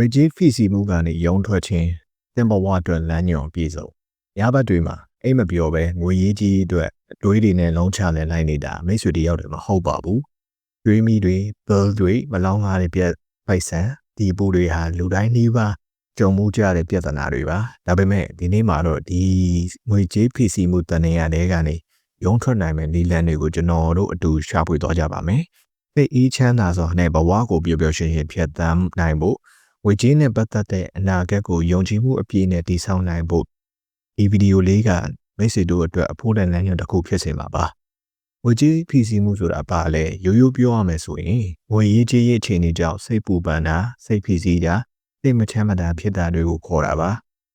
ဝေကြီးဖီစီမှုကနေရုံထွက်ခြင်းတင်ဘဝအတွက်လမ်းညွန်ပြည့်စုံညဘက်တွေမှာအိမ်မပြောပဲငွေရေးကြီးအတွက်အတွေးတွေနဲ့လုံးချလဲလိုက်နေတာမိတ်ဆွေတယောက်တည်းမဟုတ်ပါဘူးတွေးမိတွေ bill တွေမလောင်းကားတွေပြက်ပိုက်ဆံဒီပူတွေဟာလူတိုင်းနှီးပါကြုံမှုကြတဲ့ပြဿနာတွေပါဒါပေမဲ့ဒီနေ့မှာတော့ဒီငွေကြေးဖီစီမှုတန်နေရတဲ့ကနေရုံထွက်နိုင်မယ့်ဒီလန်တွေကိုကျွန်တော်တို့အတူရှာဖွေသွားကြပါမယ်သိအေးချမ်းသာစွာနဲ့ဘဝကိုပျော်ပျော်ရွှင်ရွှင်ဖြတ်သန်းနိုင်ဖို့ ငွေကြေးနဲ့ပတ်သက်တဲ့အနာဂတ်ကိုယုံကြည်မှုအပြည့်နဲ့တည်ဆောက်နိုင်ဖို့ဒီဗီဒီယိုလေးကမိတ်ဆွေတို့အတွက်အဖို့တဲ့လမ်းညွှန်တစ်ခုဖြစ်စေမှာပါငွေကြေးဖီစီမှုဆိုတာပါလေရိုးရိုးပြောရမယ်ဆိုရင်ငွေရေးကြေးရေးအခြေအနေကြောင့်စိတ်ပူပန်တာစိတ်ဖီစီတာစိတ်မချမ်းမသာဖြစ်တာတွေကိုခေါ်တာပါ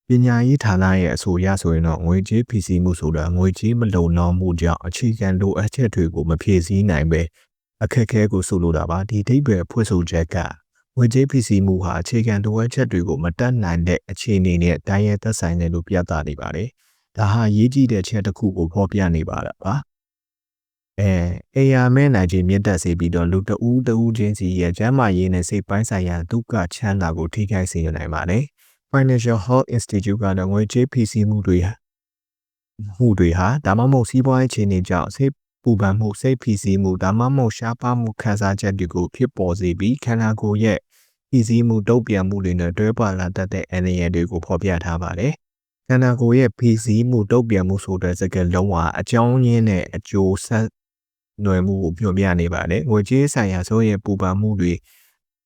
ပညာရေးဌာနရဲ့အဆိုအရဆိုရင်တော့ငွေကြေးဖီစီမှုဆိုတာငွေကြေးမလုံလောက်မှုကြောင့်အခြေခံလိုအပ်ချက်တွေကိုမဖြည့်ဆည်းနိုင်ပဲအခက်အခဲကိုဆိုလိုတာပါဒီဒိဗယ်ဖွင့်ဆိုချက်က ငွေကြေးဖြစ်စီမှုဟာအခြေခံလိုအပ်ချက်တွေကိုမတတ်နိုင်တဲ့အခြေအနေနဲ့တိုင်းရဲသက်ဆိုင်တယ်လို့ပြသနေပါတယ်။ဒါဟာရေးကြည့်တဲ့ချက်တစ်ခုကိုဖော်ပြနေပါတာပါ။အဲအေယာမဲနိုင်ခြင်းမြင့်တက်စေပြီးတော့လူတဦးတဦးချင်းစီရဲ့ကျန်းမာရေးနဲ့စိတ်ပိုင်းဆိုင်ရာဒုက္ခချမ်းသာကိုထိခိုက်စေနိုင်ပါတယ်။ Financial Health Institute ကတော့ငွေကြေးဖြစ်စီမှုတွေမှုတွေဟာဒါမှမဟုတ်စီးပွားရေးအခြေအနေကြောင့်စိတ် ပူပန်မှုစိတ်ဖိစီးမှုဒါမှမဟုတ်ရှားပါမှုခံစားချက်တွေကိုဖြစ်ပေါ်စေပြီးခန္ဓာကိုယ်ရဲ့ဖိစီးမှုတုံ့ပြန်မှုတွေနဲ့တွဲပါလာတတ်တဲ့အန္တရာယ်တွေကိုဖော်ပြထားပါတယ်။ခန္ဓာကိုယ်ရဲ့ဖိစီးမှုတုံ့ပြန်မှုဆိုတဲ့စကားလုံးဟာအကြောင်းရင်းနဲ့အကျိုးဆက်နွယ်မှုကိုပြောပြနေပါတယ်။ငွေကြေးဆိုင်ရာဆိုရဲ့ပူပန်မှုတွေ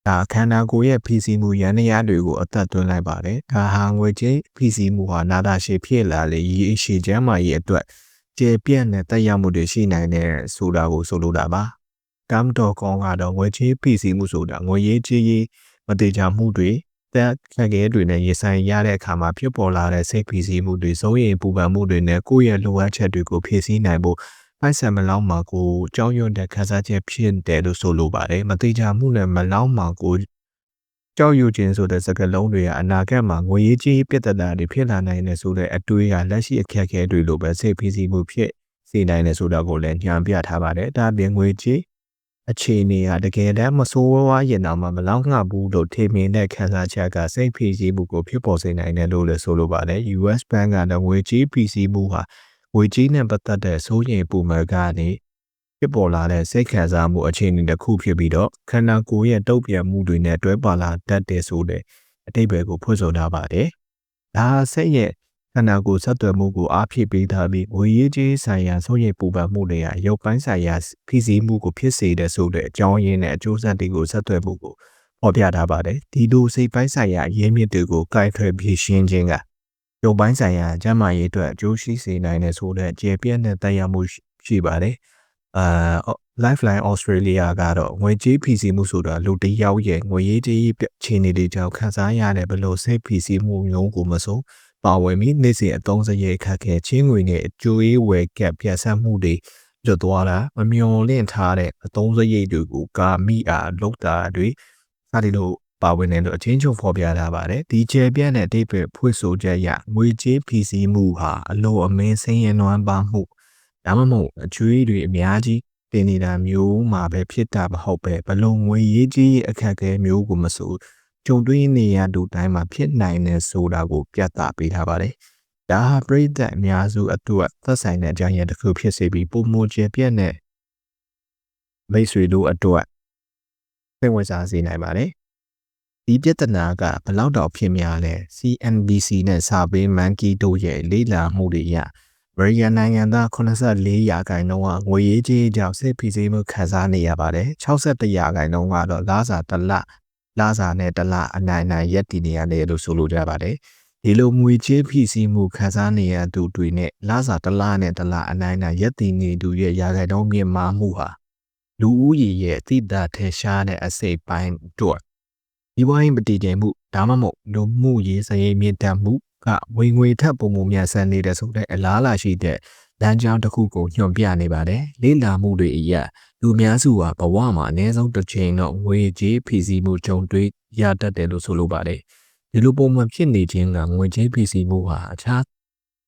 ဒါခန္ဓာကိုယ်ရဲ့ဖိစီးမှုရန်ရတွေကိုအသက်သွင်းလိုက်ပါတယ်။ဒါဟာငွေကြေးဖိစီးမှုဟာနာတာရှည်ဖြစ်လာလေရေရှည်ချမ်းမာရေးအတွက် ကျေပြန့်တဲ့တက်ရောက်မှုတွေရှိနိုင်တဲ့ဆိုတာကိုဆိုလိုတာပါ။ Gam.com ကတော့ငွေချေးဖိစီးမှုဆိုတာငွေရေးချေးရေးမတေချာမှုတွေတက်ခက်ခဲတွေနဲ့ရင်ဆိုင်ရတဲ့အခါမှာဖြစ်ပေါ်လာတဲ့စိတ်ဖိစီးမှုတွေစိုးရိမ်ပူပန်မှုတွေနဲ့ကိုယ့်ရဲ့လိုအပ်ချက်တွေကိုဖြည့်ဆည်းနိုင်ဖို့ပိုက်ဆံမလောင်းမှာကိုကြောင်းရွံ့တဲ့ခန်းစားချက်ဖြစ်တယ်လို့ဆိုလိုပါတယ်မတိကျမှုနဲ့မလောင်းမှာကို ကြောက်ရွံ့ခြင်းဆိုတဲ့စကားလုံးတွေကအနာဂတ်မှာငွေရေးကြီးပြဿနာတွေဖြစ်လာနိုင်တယ်ဆိုတဲ့အတွေးကလက်ရှိအခက်အခဲတွေလိုပဲစိတ်ဖိစီးမှုဖြစ်စေနိုင်တယ်ဆိုတာကိုလည်းညွှန်ပြထားပါတယ်။ဒါပြင်ငွေကြီးအခြေအနေဟာတကယ်တမ်းမဆိုးဝါးရင်တော့မလောက်ငှဘူးလို့ထင်မြင်တဲ့ခံစားချက်ကစိတ်ဖိစီးမှုကိုဖြစ်ပေါ်စေနိုင်တယ်လို့လည်းဆိုလိုပါတယ်။ US Bank ကတော့ငွေကြီးဖိစီးမှုဟာငွေကြီးနဲ့ပတ်သက်တဲ့စိုးရိမ်ပူမှကနေ ဖြစ်ပေါ်လာတဲ့စိတ်ခံစားမှုအခြေအနေတစ်ခုဖြစ်ပြီးတော့ခန္ဓာကိုယ်ရဲ့တုံ့ပြန်မှုတွေနဲ့တွဲပါလာတတ်တဲ့ဆိုတဲ့အတိတ်ဘယ်ကိုဖွင့်ဆိုထားပါတယ်။ဒါစိတ်ရဲ့ခန္ဓာကိုယ်ဆက်သွယ်မှုကိုအားဖြည့်ပေးထားပြီးငွေရေးကြေးဆိုင်ရာစိုးရိမ်ပူပန်မှုတွေဟာရုပ်ပိုင်းဆိုင်ရာဖိစီးမှုကိုဖြစ်စေတဲ့ဆိုတဲ့အကြောင်းရင်းနဲ့အကျိုးဆက်တွေကိုဆက်သွယ်မှုကိုဖော်ပြထားပါတယ်။ဒီလိုစိတ်ပိုင်းဆိုင်ရာအရင်းမြစ်တွေကိုကိုင်ထွယ်ဖြည့်ရှင်းခြင်းကရုပ်ပိုင်းဆိုင်ရာကျန်းမာရေးအတွက်အကျိုးရှိစေနိုင်တဲ့ဆိုတဲ့ကျေပြည့်တဲ့တရားမှုရှိပါတယ်။ အာ Lifeline Australia ကတော့ငွေကြေးဖီစီမှုဆိုတာလူတယောက်ရဲ့ငွေရေးကြေးခြေနေတွေကြောင့်ခံစားရတဲ့ဘလို့စိတ်ဖီစီမှုမျိုးကိုမဆိုပါဝင်ပြီးနေ့စဉ်အသုံးစရိတ်ခက်ခဲချင်းငွေနဲ့အကျိုးရေးဝယ်ကပ်ပြတ်ဆက်မှုတွေကျွတ်သွားတာမမျော်လင့်ထားတဲ့အသုံးစရိတ်တွေကိုကာမိအားလောက်တာတွေစသည်လို့ပါဝင်တယ်လို့အချင်းချုပ်ဖော်ပြထားပါတယ်ဒီကျယ်ပြန့်တဲ့အတိတ်ပဲဖွင့်ဆိုချက်ရငွေကြေးဖီစီမှုဟာအလိုအမင်းဆင်းရဲနွမ်းပါမှု ဒါမှမဟုတ်အကျွေးတွေအများကြီးတင်နေတာမျိုးမှာပဲဖြစ်တာမဟုတ်ပဲဘလုံငွေရေးကြီးအခက်အခဲမျိုးကိုမဆိုကြုံတွေ့နေရတူတိုင်းမှာဖြစ်နိုင်တယ်ဆိုတာကိုပြသပေးထားပါတယ်။ဒါဟာပြည်သက်အများစုအတွက်သက်ဆိုင်တဲ့အကြောင်းရင်းတစ်ခုဖြစ်စေပြီးပုံမကျပြက်တဲ့မိတ်ဆွေတို့အတွက်စိတ်ဝင်စားစေနိုင်ပါတယ်။ဒီပြဿနာကဘလောက်တော့ဖြစ်များလဲ CNBC နဲ့စာပေမန်ကီတို့ရဲ့လေ့လာမှုတွေအရအ မေရိကန်နိုင်ငံသား84ရာခိုင်နှုန်းကငွေရေးကြေးကြောင့်စိတ်ဖိစီးမှုခံစားနေရပါတယ်61ရာခိုင်နှုန်းကတော့လာစာတလလာစာနဲ့တလအနိုင်နိုင်ရက်တည်နေရတယ်လို့ဆိုလိုကြပါတယ်ဒီလိုငွေကြေးဖိစီးမှုခံစားနေရသူတွေနဲ့လာစာတလနဲ့တလအနိုင်နိုင်ရက်တည်နေသူရဲ့ရာခိုင်နှုန်းမြင့်မားမှုဟာလူဦးရေရဲ့တိတာထဲရှားတဲ့အစိပ်ပိုင်းတို့ဒီဝိုင်းပတိကျမှုဒါမှမဟုတ်လူမှုရေးစရေးမြင့်တက်မှု ကဝင်ငွေထပ်ပုံပုံမြန်ဆန်နေတဲ့ဆိုတဲ့အလားအလာရှိတဲ့လမ်းကြောင်းတစ်ခုကိုညွှန်ပြနေပါတယ်။လေ့လာမှုတွေအရလူများစုဟာဘဝမှာအနည်းဆုံးတစ်ချိန်တော့ငွေကြေးဖိစီးမှုကြုံတွေ့ရတတ်တယ်လို့ဆိုလိုပါတယ်။ဒီလိုပုံမှန်ဖြစ်နေခြင်းကငွေကြေးဖိစီးမှုဟာအခြား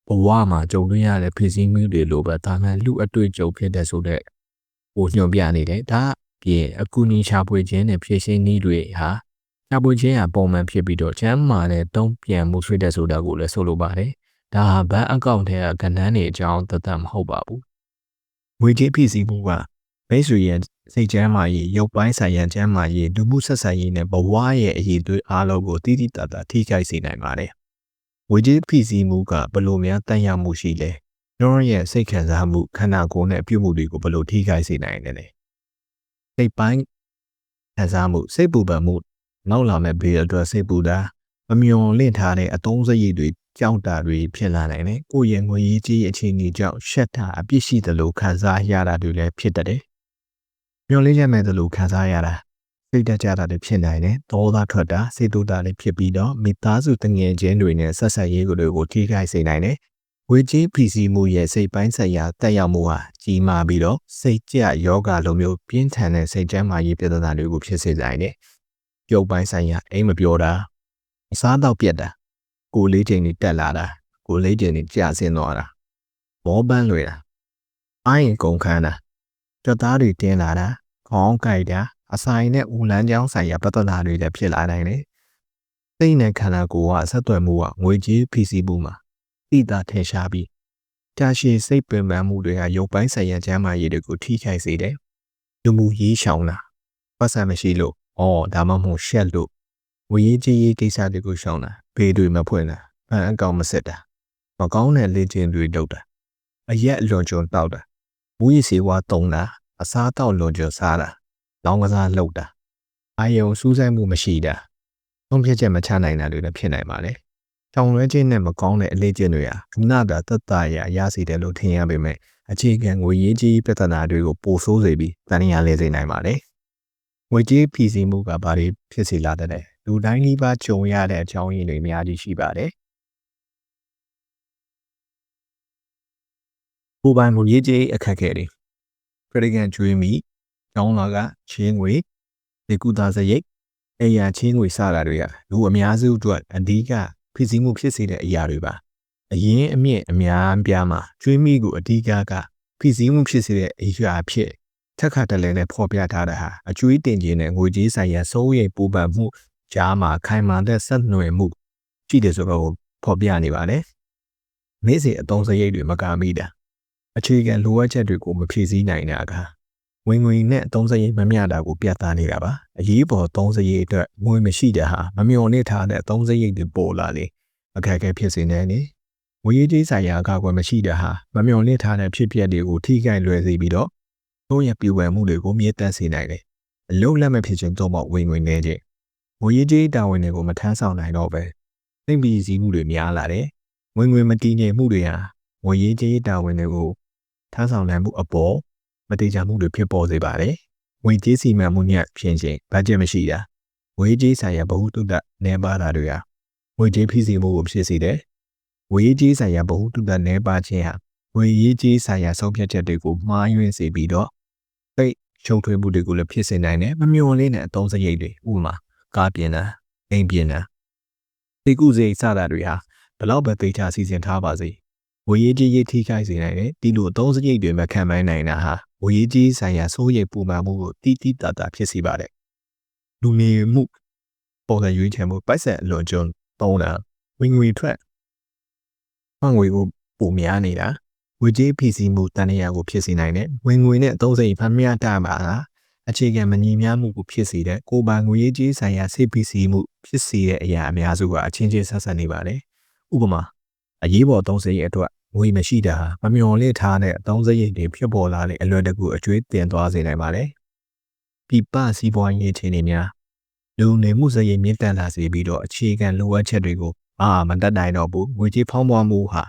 ဘဝမှာကြုံတွေ့ရတဲ့ဖိစီးမှုတွေလိုပဲဒါမှလူအတွေ့အကြုံဖြစ်တဲ့ဆိုတဲ့ဟိုညွှန်ပြနေတယ်။ဒါပြင်အကူအညီရှာဖွေခြင်းနဲ့ဖြည့်ရှင်းနည်းတွေဟာ။ အပွေချင်းကပုံမှန်ဖြစ်ပြီးတော့ချမ်းမာတဲ့သုံးပြန်မှုဆွေးတဲ့ဆိုတာကိုလည်းဆိုလိုပါတယ်။ဒါဟာဘဏ်အကောင့်ထဲကကဏ္ဍတွေအကြောင်းသက်သက်မဟုတ်ပါဘူး။ငွေကြေးဖြစ်စီမှုကမိတ်ဆွေရဲ့စိတ်ချမ်းသာရေးရုပ်ပိုင်းဆိုင်ရာချမ်းသာရေးလူမှုဆက်ဆံရေးနဲ့ဘဝရဲ့အရေးအသွေးအားလုံးကိုတည်တည်တတ်တာထိခိုက်စေနိုင်ပါတယ်။ငွေကြေးဖြစ်စီမှုကဘယ်လိုများတန်ရမှုရှိလဲ။ကျွန်တော်ရဲ့စိတ်ခံစားမှုခန္ဓာကိုယ်နဲ့ပြုမှုတွေကိုဘယ်လိုထိခိုက်စေနိုင်လဲ။စိတ်ပိုင်းခံစားမှုစိတ်ပူပန်မှု နောက်လာမဲ့ဘေးအတွက်စိတ်ပူတာမမျော်လင့်ထားတဲ့အတုံးစရိတ်တွေကြောက်တာတွေဖြစ်လာနိုင်တယ်။ကိုယ့်ရဲ့ငွေရေးကြေးအခြေအနေကြောင့်ရှက်တာအပြစ်ရှိသလိုခံစားရတာတွေလည်းဖြစ်တတ်တယ်။မျော်လင့်ချက်မဲ့သလိုခံစားရတာစိတ်တက်ကြတာတွေဖြစ်နိုင်တယ်။သောသားထွက်တာစိတ်တူတာတွေဖြစ်ပြီးတော့မိသားစုတငယ်ချင်းတွေနဲ့ဆက်ဆက်ရေးတွေကိုထိခိုက်စေနိုင်တယ်။ဝေကြီးဖိစီးမှုရဲ့စိတ်ပိုင်းဆိုင်ရာတက်ရောက်မှုဟာကြီးမားပြီးတော့စိတ်ကြယောဂလိုမျိုးပြင်းထန်တဲ့စိတ်ကျန်းမာရေးပြဿနာတွေကိုဖြစ်စေနိုင်တယ်။ ပြုတ်ပိုင်းဆိုင်ရာအိမ်မပြောတာအစားတော့ပြက်တာကိုယ်လေးချိန်တွေတက်လာတာကိုယ်လေးချိန်တွေကျဆင်းသွားတာမောပန်းလွယ်တာအိုင်းကုန်ခန်းတာကြွသားတွေတင်းလာတာခေါင်းကိုက်တာအဆိုင်နဲ့ဦးလန်းချောင်းဆိုင်ရာပြဿနာတွေလည်းဖြစ်လာနိုင်တယ်။စိတ်နဲ့ခန္ဓာကိုယ်ကဆက်သွယ်မှုကငွေကြေးဖိစီးမှုမှာတိတာထင်ရှားပြီးတာရှည်စိတ်ပင်ပန်းမှုတွေကရုပ်ပိုင်းဆိုင်ရာကျန်းမာရေးတွေကိုထိခိုက်စေတယ်။လူမှုရေးရှောင်တာပတ်စံမရှိလို့ ဩဒါမှမဟုတ်ရှက်လို့ဝေရေးကြီးရေးကိစ္စတွေကိုရှောင်တာဘေးတွေမဖွင့်တာဘန်အကောင့်မစစ်တာမကောင်းတဲ့လေ့ကျင့်တွေလုပ်တာအရက်အလွန်ကျွံတောက်တာမူရည်စီဝါတုံတာအစားတောက်လွန်ကျွံစားတာလောင်းကစားလုပ်တာအာယုံစူးစိုက်မှုမရှိတာသုံးဖြတ်ချက်မချနိုင်တာတွေလည်းဖြစ်နိုင်ပါတယ်။တောင်လွဲခြင်းနဲ့မကောင်းတဲ့အလေးကျင့်တွေဟာခဏတာသက်သာရာရစေတယ်လို့ထင်ရပေမဲ့အခြေခံငွေရေးကြီးပြဿနာတွေကိုပိုဆိုးစေပြီးတန်ရာလဲစေနိုင်ပါတယ်။ ငွေကြေးဖြည့်ဆည်းမှုကဘာတွေဖြစ်စေလာတဲ့လဲလူတိုင်းဒီပါကြုံရတဲ့အကြောင်းရင်းတွေအများကြီးရှိပါတယ်။ကိုပိုင်ငွေရေးကြီးအခက်အခဲတွေခရစ်ကန်ကျွေးမိကျောင်းလာကချင်းငွေဒေကုသားစရိတ်အရာချင်းငွေစတာတွေကလူအများစုအတွက်အဓိကဖြစ်စည်းမှုဖြစ်စေတဲ့အရာတွေပါအရင်အမြင့်အများပြားမှာကျွေးမိကိုအဓိကကဖြစ်စည်းမှုဖြစ်စေတဲ့အရာဖြစ် ထက်ခါတလဲနဲ့ဖော်ပြထားတာဟာအကျွေးတင်ခြင်းနဲ့ငွေကြေးဆိုင်ရာစိုးရိမ်ပူပန်မှုကြားမှာခိုင်မာတဲ့ဆက်နွယ်မှုရှိတယ်ဆိုတော့ဖော်ပြနေပါတယ်နေ့စဉ်အသုံးစရိတ်တွေမကာမိတာအခြေခံလိုအပ်ချက်တွေကိုမဖြည့်ဆည်းနိုင်တာကဝင်ငွေနဲ့အသုံးစရိတ်မမျှတာကိုပြသနေတာပါအရေးပေါ်သုံးစရိတ်အတွက်ငွေမရှိတဲ့ဟာမမျှော်လင့်ထားတဲ့အသုံးစရိတ်တွေပေါ်လာလေအခက်အခဲဖြစ်စေနေတယ်ငွေရေးကြေးဆိုင်ရာကာကွယ်မရှိတဲ့ဟာမမျှော်လင့်ထားတဲ့ဖြစ်ပျက်တွေကိုထိခိုက်လွယ်စေပြီးတော့ သုံးရပြဝယ်မှုတွေကိုမြင့်တက်စေနိုင်တယ်အလုံးလက်မဲ့ဖြစ်ခြင်းတော့မှဝင်ငွေနေခြင်းငွေရေးကြေးတာဝန်တွေကိုမထမ်းဆောင်နိုင်တော့ပဲသိမ့်ပြီးစည်းမှုတွေများလာတယ်ဝင်ငွေမတည်ငြိမ်မှုတွေဟာငွေရေးကြေးတာဝန်တွေကိုထမ်းဆောင်နိုင်မှုအပေါ်မတိကျမှုတွေဖြစ်ပေါ်စေပါတယ်။ငွေကြေးစီမံမှုညဖြင့်ချင်းဘတ်ဂျက်မရှိတာငွေကြေးဆိုင်ရာဗဟုသုတနည်းပါးတာတွေဟာငွေကြေးဖိစီးမှုကိုဖြစ်စေတယ်။ငွေကြေးဆိုင်ရာဗဟုသုတနည်းပါးခြင်းဟာငွေကြေးဆိုင်ရာဆုံးဖြတ်ချက်တွေကိုမှားယွင်းစေပြီးတော့ သိရှုံထွေးမှုတွေကိုလည်းဖြစ်စေနိုင်တယ်။မမျှော်လင့်တဲ့အသုံးစရိတ်တွေဥပမာကားပြင်တာအိမ်ပြင်တာတိကုစိတ်စတာတွေဟာဘလောက်ပဲသိချစီစဉ်ထားပါစေဝေရေးကြီးရေးထိခိုက်စေနိုင်တယ်ဒီလိုအသုံးစရိတ်တွေမခံမိုင်းနိုင်တာဟာဝေရေးကြီးဆိုင်ရာစိုးရိမ်ပူပန်မှုကိုတိတိတတ်တာဖြစ်စေပါတယ်လူနေမှုပုံစံရွေးချယ်မှုပိုက်ဆက်အလွန်ကျွန်းသုံးတာဝင်ငွေထွက်မှငွေကိုပုံများနေတာ ဝေကြီးဖြစ်စီမှုတန်ရာကိုဖြစ်စေနိုင်တယ်ဝင်ငွေနဲ့အသုံးစရိတ်ဖမ်းမြတာမှာအခြေခံမညီမျှမှုကိုဖြစ်စေတဲ့ကိုပါငွေကြီးဆိုင်ရာစိတ်ဖိစီးမှုဖြစ်စေတဲ့အရာအများစုကအချင်းချင်းဆက်ဆက်နေပါတယ်ဥပမာအရေးပေါ်သုံးစရိတ်အတွက်ငွေမရှိတာမမျော်လင့်ထားတဲ့အသုံးစရိတ်တွေဖြစ်ပေါ်လာတဲ့အလွယ်တကူအကျွေးတင်သွားစေနိုင်ပါတယ်။ပြပစီးပွားရေးအခြေအနေများလူနေမှုစရိတ်မြင့်တက်လာစေပြီးတော့အခြေခံလိုအပ်ချက်တွေကိုအာမတက်နိုင်တော့ဘူးငွေကြေးဖောင်းပွားမှုဟာ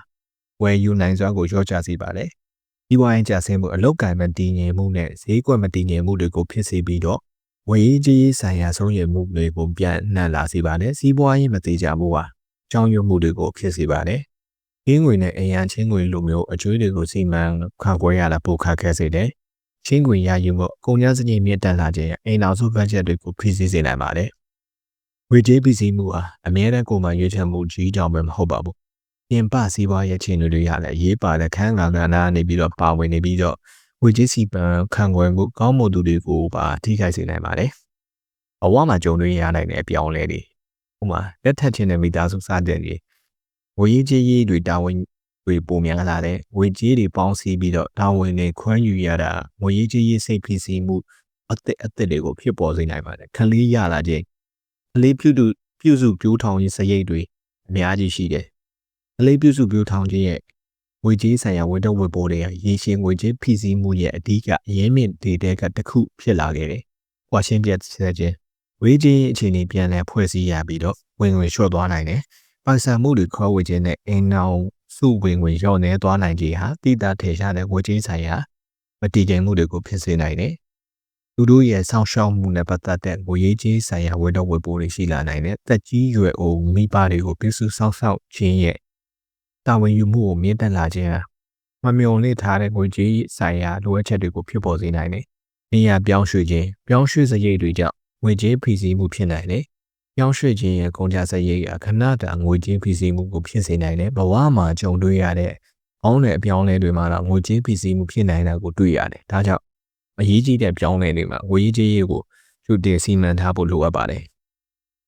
ဝယ်ယူနိုင်စွမ်းကိုလျော့ကျစေပါတယ်။ဒီဝိုင်းကျဆင်းမှုအလောက်ကံမတည်ငြိမ်မှုနဲ့ဈေးကွက်မတည်ငြိမ်မှုတွေကိုဖြစ်စေပြီးတော့ဝယ်ရေးကြီးဆိုင်ရာဆုံးရမှုတွေကိုပြန်နှံ့လာစေပါတယ်။စီးပွားရေးမသေးကြမှုဟာကြောင်းရွံ့မှုတွေကိုဖြစ်စေပါတယ်။ရင်းငွေနဲ့အရန်ချင်းငွေလိုမျိုးအကျွေးတွေကိုစီမံခန့်ခွဲရတာပိုခက်ခဲစေတယ်။ချင်းငွေရယူမှုကုန်ကျစရိတ်မြင့်တက်လာခြင်းအိမ်နောက်စုဘတ်ဂျက်တွေကိုဖိစီးစေနိုင်ပါတယ်။ဝေကြေးပစ္စည်းမှုဟာအမြဲတမ်းကိုယ်မှရွေးချယ်မှုကြီးကြောင်ပဲမဟုတ်ပါဘူး။ ပြင်ပစီးပွားရေးချင်းတွေရလည်းရေးပါတဲ့ခန်းကဏ္ဍကနေပြီးတော့ပါဝင်နေပြီးတော့ဝေကြေးစီပံခံွယ်မှုကောင်းမွန်သူတွေကိုပါထိခိုက်စေနိုင်ပါတယ်ဘဝမှာကြုံတွေ့ရနိုင်တဲ့အပြောင်းအလဲတွေဥပမာလက်ထပ်ခြင်းနဲ့မိသားစုစတဲ့တွေဝေရေးကြီးရေးတွေတာဝန်တွေပုံများလာတဲ့ဝေကြီးတွေပေါင်းစည်းပြီးတော့တာဝန်တွေခွမ်းယူရတာဝေရေးကြီးရေးစိတ်ဖိစီးမှုအသက်အသက်တွေကိုဖြစ်ပေါ်စေနိုင်ပါတယ်ခလေးရလာခြင်းခလေးပြုစုပြုစုပြိုးထောင်ရေးစရိတ်တွေအများကြီးရှိတယ် ခလေးပြုစုပြိုးထောင်ခြင်းရဲ့ငွေကြေးဆိုင်ရာဝန်တော့ဝယ်ပို့တွေရေရှည်ငွေကြေးဖိစီးမှုရဲ့အဓိကအရင်းမြစ်တွေတဲကတစ်ခုဖြစ်လာခဲ့တယ်။ဝါရှင်ပြတ်ဆက်ခြင်းဝေးခြင်းအခြေအနေပြန်လည်ဖွဲ့စည်းရပြီးတော့ဝင်ငွေလျှော့သွားနိုင်တယ်။ပိုင်ဆိုင်မှုတွေခေါ်ဝေခြင်းနဲ့အိမ်နောက်စုဝင်ငွေလျော့နေသွားနိုင်ခြင်းဟာတိတာထေရှားတဲ့ငွေကြေးဆိုင်ရာမတည်ငြိမ်မှုတွေကိုဖြစ်စေနိုင်တယ်။လူတို့ရဲ့ဆောင်းရှောက်မှုနဲ့ပတ်သက်တဲ့ငွေရေးကြေးဆိုင်ရာဝယ်တော့ဝယ်ပို့တွေရှိလာနိုင်တယ်။တက်ကြီးရွယ်အိုမိဘတွေကိုပြုစုဆောက်ရှောက်ခြင်းရဲ့ တာဝန်ယူမှုကိုမြင့်တက်လာခြင်းဟာမမျှော်လင့်ထားတဲ့ငွေကြေးဆိုင်ရာလိုအပ်ချက်တွေကိုဖြစ်ပေါ်စေနိုင်တယ်။နေရာပြောင်းရွှေ့ခြင်းပြောင်းရွှေ့စရိတ်တွေကြောင့်ငွေကြေးဖိစီးမှုဖြစ်နိုင်တယ်။ပြောင်းရွှေ့ခြင်းရဲ့ကုန်ကျစရိတ်အခဏတာငွေကြေးဖိစီးမှုကိုဖြစ်စေနိုင်တယ်။ဘဝမှာကြုံတွေ့ရတဲ့အောင်းတဲ့အပြောင်းလဲတွေမှာတော့ငွေကြေးဖိစီးမှုဖြစ်နိုင်တာကိုတွေ့ရတယ်။ဒါကြောင့်အရေးကြီးတဲ့ပြောင်းလဲတွေမှာငွေကြေးရေးကိုကျူတင်စီမံထားဖို့လိုအပ်ပါတယ်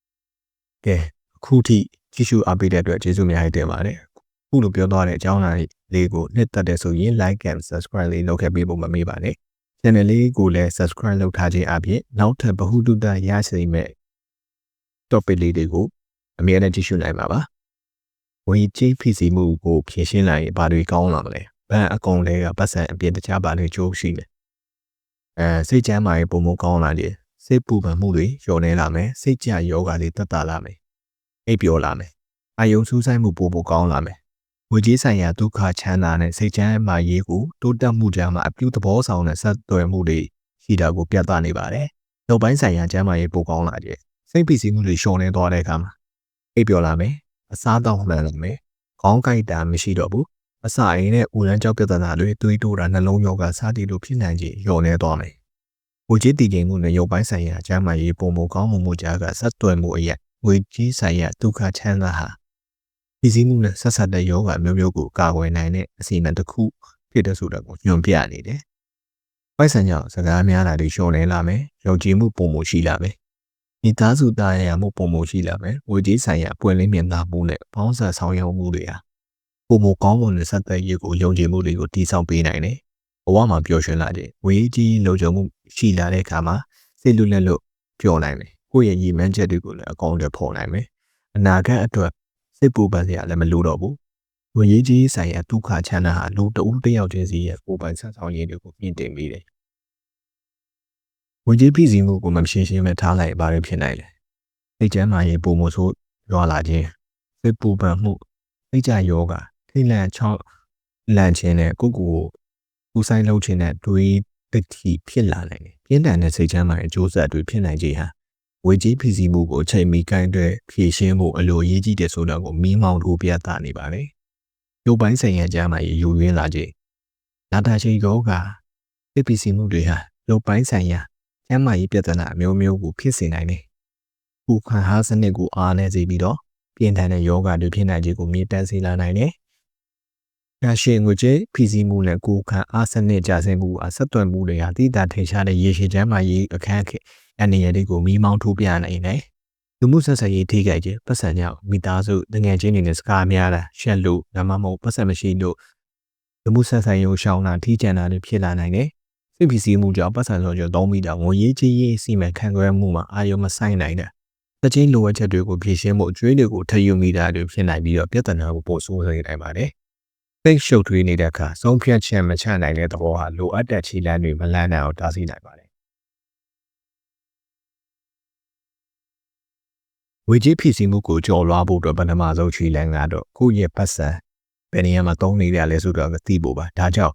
။ကဲအခုထိကြည့်ရှုအားပေးတဲ့အတွက်ကျေးဇူးများတင်ပါတယ်။ ခုလိုပြောသွားတဲ့အကြောင်းအရာလေးကိုနှစ်သက်တဲ့ဆိုရင် like and subscribe လေးလုပ်ခဲ့ပေးဖို့မမေ့ပါနဲ့ channel လေးကိုလည်း subscribe လုပ်ထားခြင်းအပြင်နောက်ထပ်ဗဟုသုတရရှိမဲ့ topic လေးတွေကိုအမြဲတမ်းကြည့်ရှုနိုင်ပါပါဝင်ကြီးဖြစ်စီမှုကိုဖြည့်ရှင်းလိုက်ရင်ဘာတွေကောင်းလာမလဲဘန်အကုံလေးကပတ်စံအပြင်တခြားဘာတွေကျိုးရှိလဲအဲစိတ်ချမ်းသာရေးပုံမကောင်းလာတယ်စိတ်ပူပန်မှုတွေလျော့နေလာမယ်စိတ်ကြယောဂါတွေတက်တာလာမယ်အိပ်ပျော်လာမယ်အာယုံစူးစိုက်မှုပိုပိုကောင်းလာမယ် ငွေကြေးဆိုင်ရာဒုက္ခချမ်းသာနဲ့စိတ်ချမ်းသာရေးကိုတိုးတက်မှုကြားမှာအပြုသဘောဆောင်တဲ့ဆက်သွယ်မှုတွေရှိတာကိုပြသနေပါတယ်။နောက်ပိုင်းဆိုင်ရာကျမ်းမာရေးပိုကောင်းလာတဲ့စိတ်ဖိစီးမှုတွေရှောင်နေသွားတဲ့အခါမှာအိပ်ပျော်လာမယ်။အစားတောင်းမှန်လာမယ်။ခေါင်းကိုက်တာမရှိတော့ဘူး။အစာအိမ်နဲ့ဦးလန်းကြောက်ပြဿနာတွေတွေးတိုးတာနှလုံးရောဂါစသည်လိုဖြစ်နိုင်ခြင်းလျော့နေသွားမယ်။ငွေကြေးတည်ငြိမ်မှုနဲ့ရုပ်ပိုင်းဆိုင်ရာကျန်းမာရေးပုံမကောင်းမှုမှုကြားကဆက်သွယ်မှုအရက်ငွေကြေးဆိုင်ရာဒုက္ခချမ်းသာဟာ ပြည်စည်းမှုနဲ့ဆက်ဆက်တဲ့ယောဂမျိုးမျိုးကိုကာကွယ်နိုင်တဲ့အစီအမံတစ်ခုဖြစ်တဲ့ဆိုတာကိုညွှန်ပြနေတယ်။ပိုက်ဆံကြောင့်စကားများတာတွေလျှော့နေလာမယ်။ယုံကြည်မှုပုံမှုရှိလာမယ်။မိသားစုသားရမှုပုံမှုရှိလာမယ်။ဝေကြီးဆိုင်ရာပွင့်လင်းမြင်သာမှုနဲ့ပေါင်းဆက်ဆောင်ရွက်မှုတွေဟာပုံမှုကောင်းမွန်တဲ့ဆက်သက်ရေးကိုယုံကြည်မှုတွေကိုတည်ဆောက်ပေးနိုင်တယ်။ဘဝမှာပျော်ရွှင်လာတဲ့ဝေကြီးလုံခြုံမှုရှိလာတဲ့အခါမှာစိတ်လွတ်လပ်လို့ပျော်နိုင်တယ်။ကိုယ့်ရဲ့ရည်မှန်းချက်တွေကိုလည်းအကောင်းတွေဖော်နိုင်မယ်။အနာဂတ်အတွက် စိတ်ပူပန်စရာလည်းမလိုတော့ဘူး။ငွေရေးကြီးဆိုင်ရာဒုက္ခချမ်းသာဟာလူတဦးတစ်ယောက်ချင်းစီရဲ့ကိုယ်ပိုင်ဆက်ဆောင်ရည်တွေကိုမြင့်တင်မိတယ်။ငွေကြေးပြည်စည်းမှုကိုမရှင်းရှင်းပဲထားလိုက်ပါရဖြစ်နိုင်တယ်။စိတ်ချမ်းသာရေးပုံမှုဆိုရွာလာခြင်းစိတ်ပူပန်မှုစိတ်ကြယောဂထိတ်လန့်ချောင်းလန့်ခြင်းနဲ့ကိုယ့်ကိုယ်ကိုယ်ဆိုင်လှုပ်ခြင်းနဲ့တွေးတတိဖြစ်လာနိုင်တယ်။ပြင်းထန်တဲ့စိတ်ချမ်းသာရေးအကျိုးဆက်တွေဖြစ်နိုင်ခြင်းဟာ ဝေကြီးဖြစ်စီမှုကိုအချိန်မီကိုင်းတွဲဖြည့်ရှင်းဖို့အလိုအရေးကြီးတယ်ဆိုတာကိုမီးမောင်းထိုးပြသနေပါတယ်။ရုပ်ပိုင်းဆိုင်ရာကြားမှာယူရင်းလာခြင်းနာတာရှိယောဂဖြစ်ဖြစ်စီမှုတွေဟာရုပ်ပိုင်းဆိုင်ရာကျန်းမာရေးပြဿနာအမျိုးမျိုးကိုဖြစ်စေနိုင်တယ်။ခုခံဟာစနစ်ကိုအားနည်းစေပြီးတော့ပြင်းထန်တဲ့ယောဂတွေဖြစ်နိုင်ခြင်းကိုမြင့်တက်စေလာနိုင်တယ်။ရရှိငွေကြေးဖိစီးမှုနဲ့ကိုယ်ခံအားစနစ်ကြဆင်းမှုအဆက်သွယ်မှုတွေဟာတိတာထိရှားတဲ့ရေရှည်ကျန်းမာရေးအခန်းအ အနေရတွေကိုမိမောင်းထိုးပြနိုင်တယ်။လူမှုဆက်ဆံရေးထိခိုက်ခြင်းပတ်စံကြောင့်မိသားစုတငယ်ချင်းတွေနဲ့စကားများတာရှက်လို့ဒါမှမဟုတ်ပတ်စံမရှိလို့လူမှုဆက်ဆံရေးရှောင်တာထိကျန်တာတွေဖြစ်လာနိုင်တယ်။စိတ်ဖြစ်စီမှုကြောင့်ပတ်စံစောကျော်သုံးပြီးတော့ငွေရေးချေးရေးစီမံခန့်ခွဲမှုမှာအာရုံမဆိုင်နိုင်တဲ့တချင်းလိုအပ်ချက်တွေကိုဖြည့်ရှင်းဖို့အကျွေးတွေကိုထယူမိတာတွေဖြစ်နိုင်ပြီးတော့ပြဿနာကိုပိုဆိုးစေနိုင်ပါတယ်။သိရှုပ်ထွေးနေတဲ့အခါဆုံးဖြတ်ချက်မချနိုင်တဲ့သဘောဟာလိုအပ်တဲ့ခြေလှမ်းတွေမလန်းနိုင်အောင်တားဆီးနိုင်ပါတယ် ဝေကြီးဖြစ်စီမှုကိုကြော်လွှားဖို့အတွက်ပထမဆုံးခြေလမ်းကတော့ကိုယ့်ရဲ့ပတ်စံဘယ်နေရာမှာသုံးနေရလဲဆိုတော့သိဖို့ပါဒါကြောင့်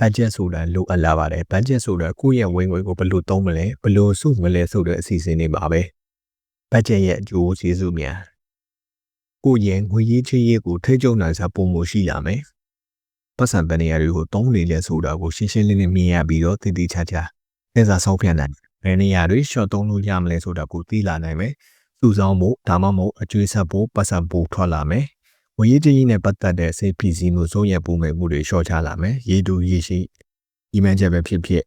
ဘတ်ဂျက်ဆိုတာလိုအပ်လာပါတယ်ဘတ်ဂျက်ဆိုတာကိုယ့်ရဲ့ဝင်ငွေကိုဘယ်လိုသုံးမလဲဘယ်လိုစုမလဲဆိုတဲ့အစီအစဉ်တွေပါပဲဘတ်ဂျက်ရဲ့အကျိုးကျေးဇူးများကိုယ့်ရဲ့ငွေရေးချေးရေးကိုထိချုပ်နိုင်စားပုံမှုရှိလာမယ်ပတ်စံပန်နေရာတွေကိုသုံးနေလဲဆိုတာကိုရှင်းရှင်းလင်းလင်းမြင်ရပြီးတော့တည်တည်ချာချာစဉ်းစားဆုံးဖြတ်နိုင်ဘယ်နေရာတွေ short သုံးလို့ရမလဲဆိုတာကိုသိလာနိုင်မယ် စုဆောင်ဖို့ဒါမှမဟုတ်အကျွေးဆက်ဖို့ပတ်စံပို့ထွက်လာမယ်။ဝေရေးကြီးနဲ့ပတ်သက်တဲ့စိတ်ဖိစီးမှုစိုးရိမ်ပူမိမှုတွေလျှော့ချလာမယ်။ရေတူရေရှိဤမှန်းချက်ပဲဖြစ်ဖြစ်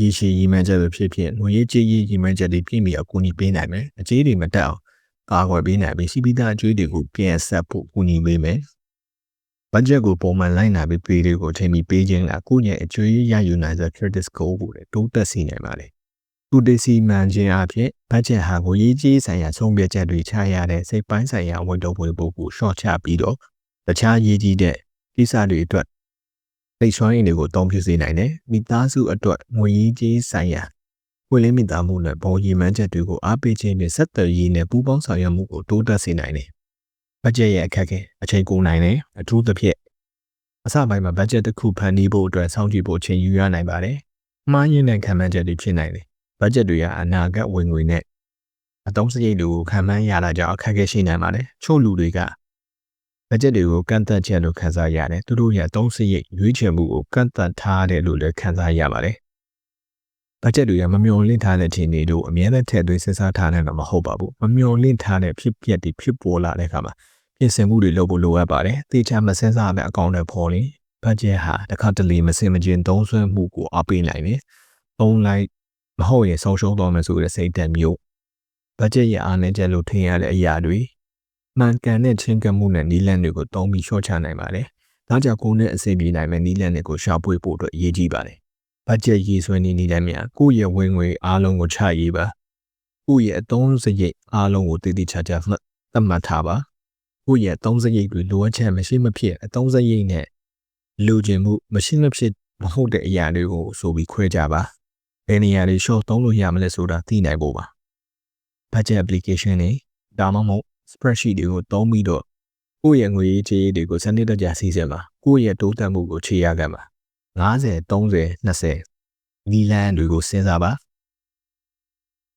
ရည်ရှိရည်မှန်းချက်ပဲဖြစ်ဖြစ်ငွေရေးကြေးရေးရည်မှန်းချက်တွေပြည့်မီအကူအညီပေးနိုင်မယ်အကြေးတွေမတက်အောင်ကာကွယ်ပေးနိုင်ပြီးစီပီတာအကျွေးတွေကိုပြန်ဆက်ဖို့ကူညီပေးမယ်ဘတ်ဂျက်ကိုပုံမှန်လိုက်နာပြီးပေးတွေကိုအချိန်မီပေးခြင်းကကိုယ့်ရဲ့အကျွေးရယူနိုင်တဲ့ credit score ကိုလည်းတိုးတက်စေနိုင်ပါတယ် သူတစီမှန်ခြင်းအဖြစ်ဘတ်ဂျက်ဟာကိုရေးကြီးဆိုင်ရာဆုံးဖြတ်ချက်တွေချရတဲ့စိတ်ပိုင်းဆိုင်ရာဝန်တော့ဝင်ဖို့ကို short ချပြီးတော့တခြားရေးကြီးတဲ့ကိစ္စတွေအတွက်သိစွမ်းရည်တွေကိုအသုံးပြုစေနိုင်တယ်မိသားစုအတွက်ငွေရေးကြီးဆိုင်ရာဝင်လင်းမိသားမှုနဲ့ဘောရည်မှန်းချက်တွေကိုအားပေးခြင်းနဲ့ဆက်သွယ်ရေးနဲ့ပူးပေါင်းဆောင်ရွက်မှုကိုတိုးတက်စေနိုင်တယ်ဘတ်ဂျက်ရဲ့အခက်အခဲအချိန်ကုန်နိုင်တယ်အထူးသဖြင့်အစပိုင်းမှာဘတ်ဂျက်တစ်ခုဖန်တီးဖို့အတွက်စောင့်ကြည့်ဖို့အချိန်ယူရနိုင်ပါတယ်မှားယွင်းတဲ့ခံမှန်းချက်တွေဖြစ်နိုင်တယ် ဘတ်ဂျက်တွေကအနာဂတ်ဝင်ငွေနဲ့အသုံးစရိတ်တွေကိုခံမှန်းရတာကြောင့်အခက်အခဲရှိနိုင်ပါတယ်ချို့လူတွေကဘတ်ဂျက်တွေကိုကန့်သက်ချက်လို့ခန်းစားရတယ်သူတို့ရဲ့အသုံးစရိတ်ရွေးချယ်မှုကိုကန့်သက်ထားတယ်လို့လည်းခန်းစားရပါတယ်ဘတ်ဂျက်တွေကမမျော်လင့်ထားတဲ့အခြေအနေတို့အများနဲ့ထည့်သွင်းစဉ်းစားထားနိုင်တာမဟုတ်ပါဘူးမမျော်လင့်ထားတဲ့ဖြစ်ပျက်တွေဖြစ်ပေါ်လာတဲ့အခါမှာပြင်ဆင်မှုတွေလုပ်ဖို့လိုအပ်ပါတယ်တေချာမစင်းစားတဲ့အကောင့်တွေပေါ်ရင်ဘတ်ဂျက်ဟာတစ်ခါတလေမစင်မကျင်သုံးစွဲမှုကိုအပေးနိုင်တယ်သုံးလိုက် မဟုတ်ရင်ဆုံးရှုံးသွားမယ်ဆိုတဲ့စိတ်ဓာတ်မျိုးဘတ်ဂျက်ရဲ့အားနည်းချက်လို့ထင်ရတဲ့အရာတွေမှန်ကန်တဲ့ချင်းကပ်မှုနဲ့နီးလန့်တွေကိုတုံးပြီးရှော့ချနိုင်ပါတယ်ဒါကြောင့်ကိုယ်နဲ့အဆင်ပြေနိုင်မယ့်နီးလန့်တွေကိုရှာဖွေဖို့အတွက်အရေးကြီးပါတယ်ဘတ်ဂျက်ရေးဆွဲနေနေတဲ့မြန်ကိုယ့်ရဲ့ဝင်ငွေအားလုံးကိုချရေးပါကိုယ့်ရဲ့အသုံးစရိတ်အားလုံးကိုတည်တည်ချာချာမှတ်သတ်မှတ်ထားပါကိုယ့်ရဲ့အသုံးစရိတ်တွေလိုအပ်ချက်မရှိမဖြစ်အသုံးစရိတ်နဲ့လူကျင်မှုမရှိမဖြစ်မဟုတ်တဲ့အရာတွေကိုဆိုပြီးခွဲကြပါ ဘယ်နေရာတွေ short သုံးလို့ရမလဲဆိုတာသိနိုင်ဖို့ပါ budget application တွေဒါမှမဟုတ် spreadsheet တွေကိုသုံးပြီးတော့ကိုယ့်ရဲ့ငွေရေးကြေးရေးတွေကိုစနစ်တကျစီစဉ်ပါကိုယ့်ရဲ့တိုးတက်မှုကိုခြေရခံပါ50 30 20နီလန်တွေကိုစဉ်းစားပါ